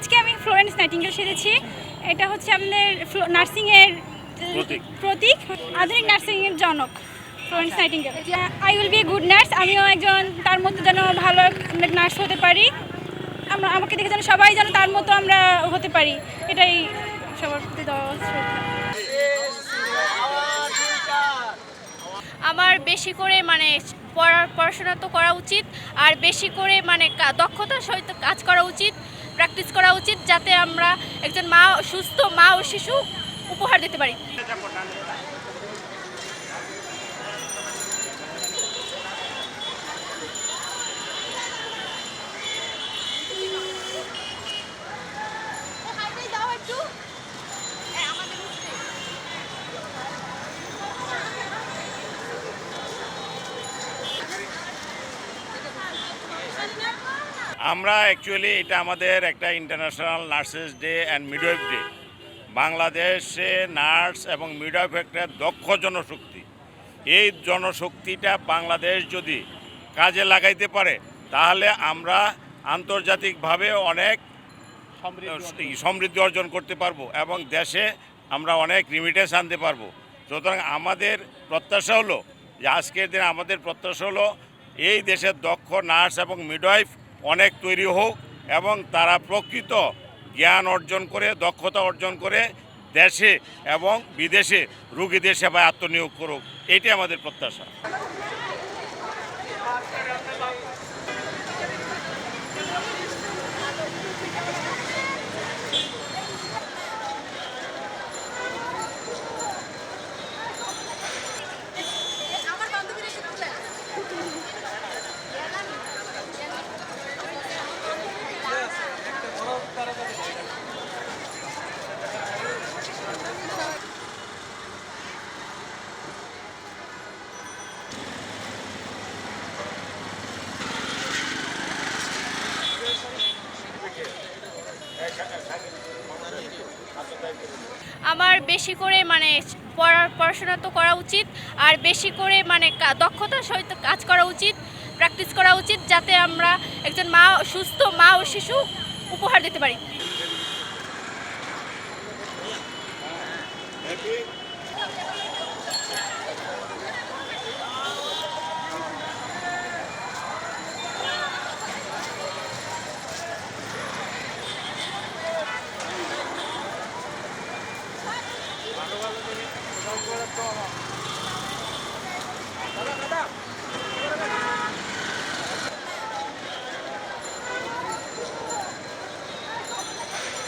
আজকে আমি Florence nightingale সেরেছি। এটা হচ্ছে আপনাদের নার্সিংয়ের প্রতীক। প্রতীক আধুনিক নার্সিংয়ের জনক Florence Nightingale I will be a good nurse আমিও একজন তার মতো যেন ভালো নার্স হতে পারি। আমরা আমাকে দেখে যেন সবাই যেন তার মতো আমরা হতে পারি। এটাই সবার প্রতি। আমার বেশি করে মানে পড়ার পড়াশোনা তো করা উচিত আর বেশি করে মানে কা- দক্ষতার সহিত কাজ করা উচিত। প্র্যাকটিস করা উচিত যাতে আমরা একজন মা সুস্থ মা ও শিশু উপহার দিতে পারি। আমরা অ্যাকচুয়ালি এটা আমাদের একটা international nurses day and midwife day বাংলাদেশে নার্স এবং মিডওয়াইফ একটা দক্ষ জনশক্তি। এই জনশক্তিটা বাংলাদেশ যদি কাজে লাগাইতে পারে তাহলে আমরা আন্তর্জাতিকভাবে অনেক সমৃদ্ধি অর্জন করতে পারব এবং দেশে আমরা অনেক রিমিটেন্স আনতে পারব। সুতরাং আমাদের প্রত্যাশা হলো যে আজকের দিনে আমাদের প্রত্যাশা হলো এই দেশের দক্ষ নার্স এবং মিডওয়াইফ অনেক তৈরি হোক এবং তারা প্রকৃত জ্ঞান অর্জন করে, দক্ষতা অর্জন করে দেশে এবং বিদেশে রুগীদের সেবায় আত্মনিয়োগ করুক। এটি আমাদের প্রত্যাশা। আমার বেশি করে মানে পড়াশোনা তো করা উচিত, আর বেশি করে মানে দক্ষতার সহিত কাজ করা উচিত প্র্যাকটিস করা উচিত, যাতে আমরা একজন মা, সুস্থ মা ও শিশু উপহার দিতে পারি Happy? দাদা দাদা